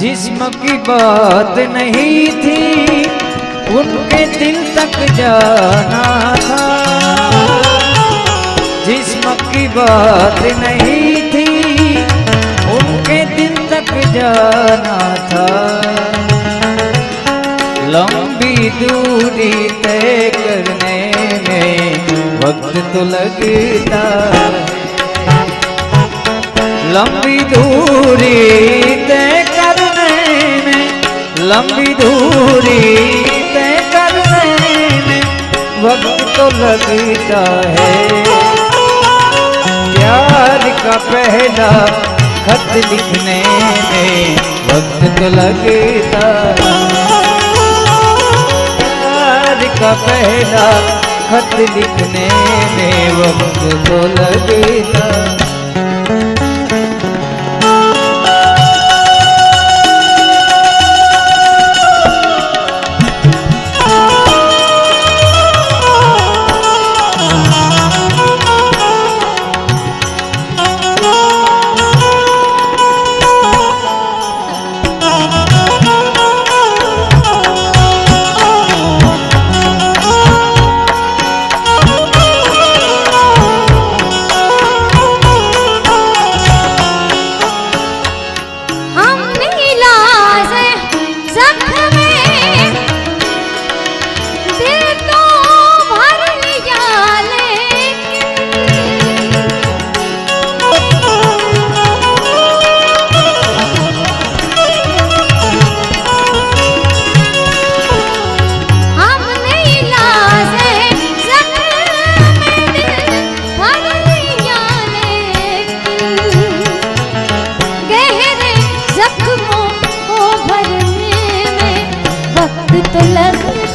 जिस्म की बात नहीं थी, उनके दिल तक जाना था। जिस्म की बात नहीं थी, उनके दिल तक जाना था। लंबी दूरी तय करने में वक्त तो लगता लंबी दूरी तय लंबी दूरी तय करने में वक्त तो लगता है प्यार का पहला खत लिखने में वक्त तो लगता है प्यार का पहला खत लिखने में वक्त तो लगता Let's go.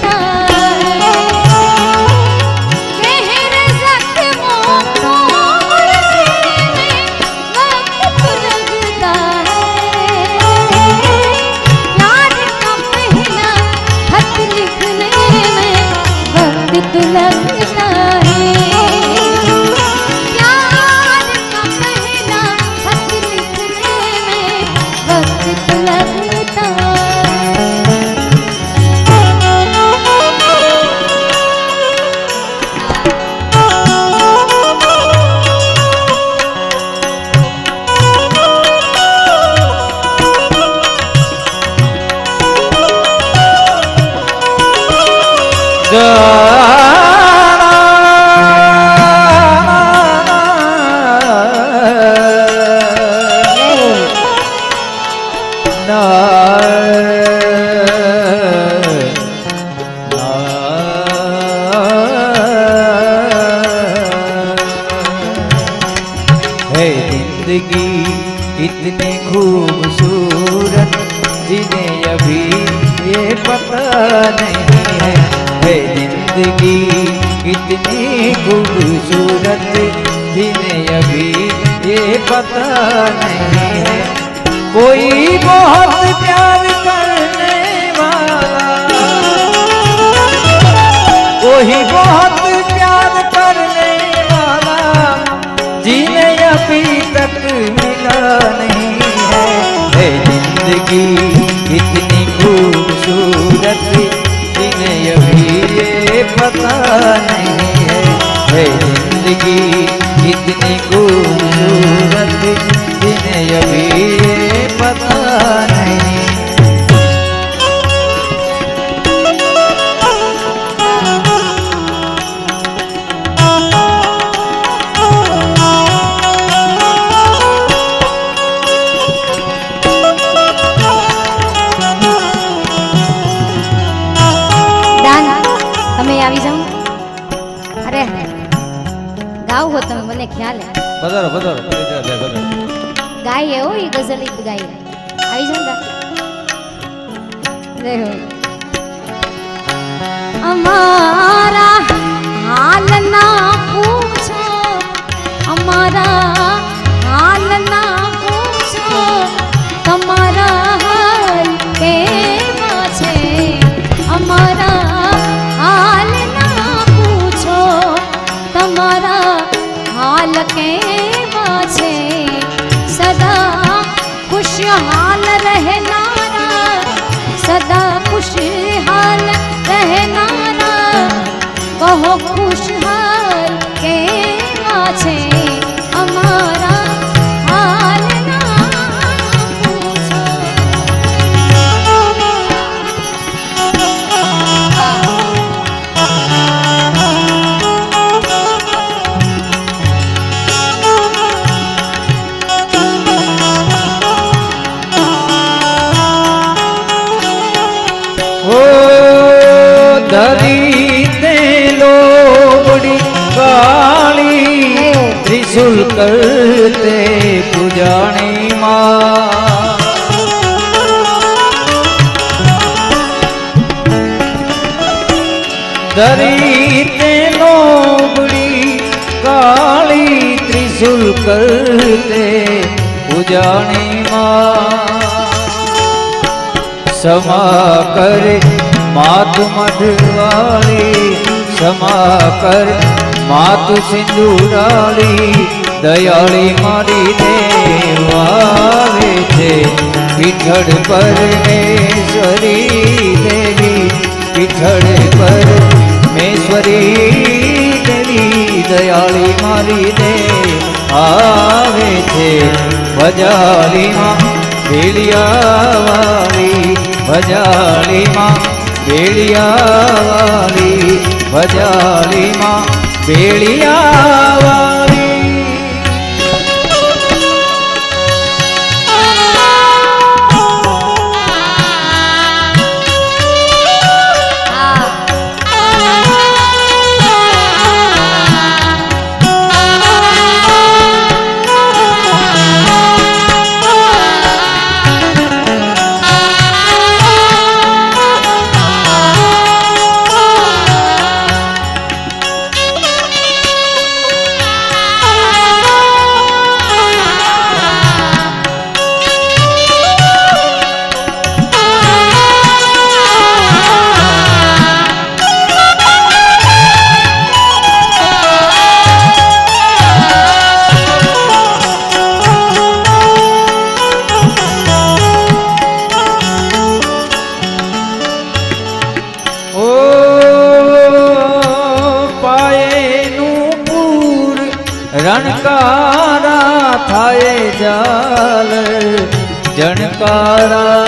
जिंदगी इतनी खूबसूरत जिन्हें अभी ये पता नहीं है है जिंदगी इतनी खूबसूरत जिन्हें अभी ये पता नहीं है कोई बहुत प्यार करने वाला कोई बहुत प्यार करने वाला जिन्हें अभी तक मिला नहीं है है जिंदगी इतनी खूबसूरत ગાય હો એ ગઝલ એક ગાય આવી જાઓ ને રે અમારા હાલ ના પૂછો અમારા ધરી તે લોબડી કાળી. ત્રિશુલ કરતે પૂજાણી માં ધરી તે લોબડી કાળી ત્રિશુલ કરતે પૂજાણી માં ક્ષમા કરે માતુ મઢવાળી ક્ષમા કર. માતુ સિંદુરાળી દયાળી મારી દેવાવે છે. પીઠળ પરમેશ્વરી દેવી, પીઠળ પર મેશ્વરી દેવી, દયાળી મારી દે આવે છે. ભજાલીમાં ભેળિયાવાળી ભજાલીમાં ભેળિયાવાળી ભજાલીમાં ભેળિયાવાળી तारा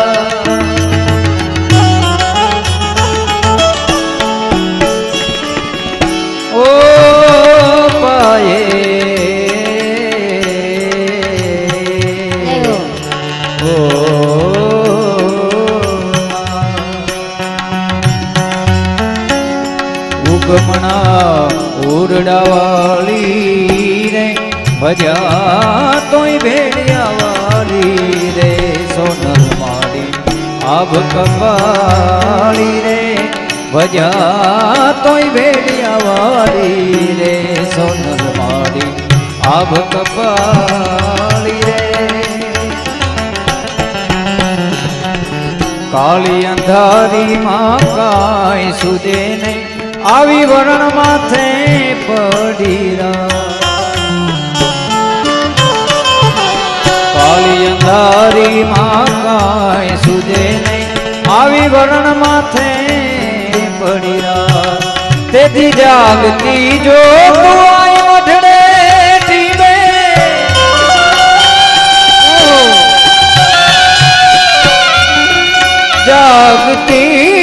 આભ કપાળી રે ભજા તોય ભેડિયાવાળી રે સોનલ માડી આભ કપાળી રે. કાળી અંધારી માં કાંઈ સુદે નહીં, આવી વરણ માથે પડી વરણ માથે પડ્યા તેથી જાગતી જો આઈ મઢડે ટીમે જાગતી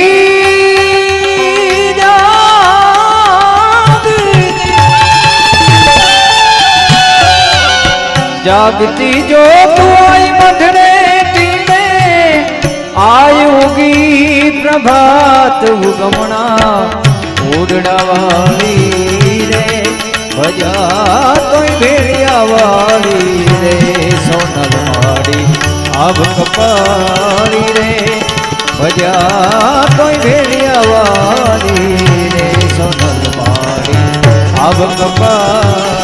જાગતી જો તું આય ઉગી પ્રભાત ઉગમણા, ઉડડાવાળી રે ભજા તોય ભેળિયાવાળી રે સોનલ માડી આભ કપાળી રે ભજા તોય ભેળિયાવાળી રે સોનલ માડી આભ કપાળી